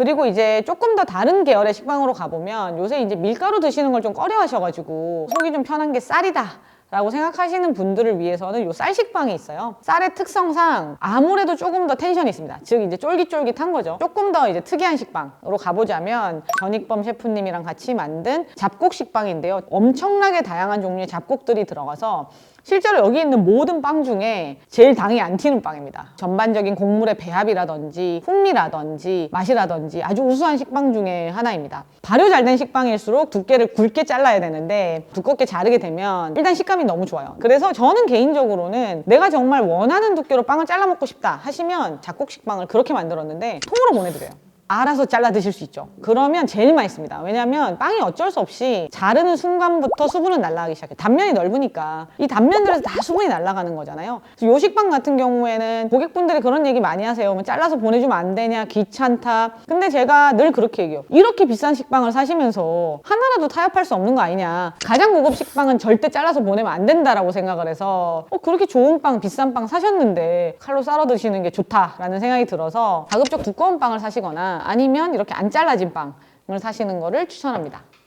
그리고 이제 조금 더 다른 계열의 식빵으로 가보면 요새 이제 밀가루 드시는 걸 좀 꺼려 하셔가지고 속이 좀 편한 게 쌀이다. 라고 생각하시는 분들을 위해서는 요 쌀식빵이 있어요. 쌀의 특성상 아무래도 조금 더 텐션이 있습니다. 즉 이제 쫄깃쫄깃한 거죠. 조금 더 이제 특이한 식빵으로 가보자면 전익범 셰프님이랑 같이 만든 잡곡 식빵인데요. 엄청나게 다양한 종류의 잡곡들이 들어가서 실제로 여기 있는 모든 빵 중에 제일 당이 안 튀는 빵입니다. 전반적인 곡물의 배합이라든지 풍미라든지 맛이라든지 아주 우수한 식빵 중에 하나입니다. 발효 잘 된 식빵일수록 두께를 굵게 잘라야 되는데 두껍게 자르게 되면 일단 식감이 너무 좋아요. 그래서 저는 개인적으로는 내가 정말 원하는 두께로 빵을 잘라 먹고 싶다 하시면 작곡 식 빵을 그렇게 만들었는데 통으로 보내드려요. 알아서 잘라 드실 수 있죠. 그러면 제일 맛있습니다. 왜냐하면 빵이 어쩔 수 없이 자르는 순간부터 수분은 날아가기 시작해요. 단면이 넓으니까 이 단면들에서 다 수분이 날아가는 거잖아요. 요식빵 같은 경우에는 고객분들이 그런 얘기 많이 하세요. 뭐 잘라서 보내주면 안 되냐, 귀찮다. 근데 제가 늘 그렇게 얘기해요. 이렇게 비싼 식빵을 사시면서 하나라도 타협할 수 없는 거 아니냐. 가장 고급 식빵은 절대 잘라서 보내면 안 된다라고 생각을 해서 어, 그렇게 좋은 빵, 비싼 빵 사셨는데 칼로 썰어 드시는 게 좋다라는 생각이 들어서 가급적 두꺼운 빵을 사시거나 아니면 이렇게 안 잘라진 빵을 사시는 거를 추천합니다.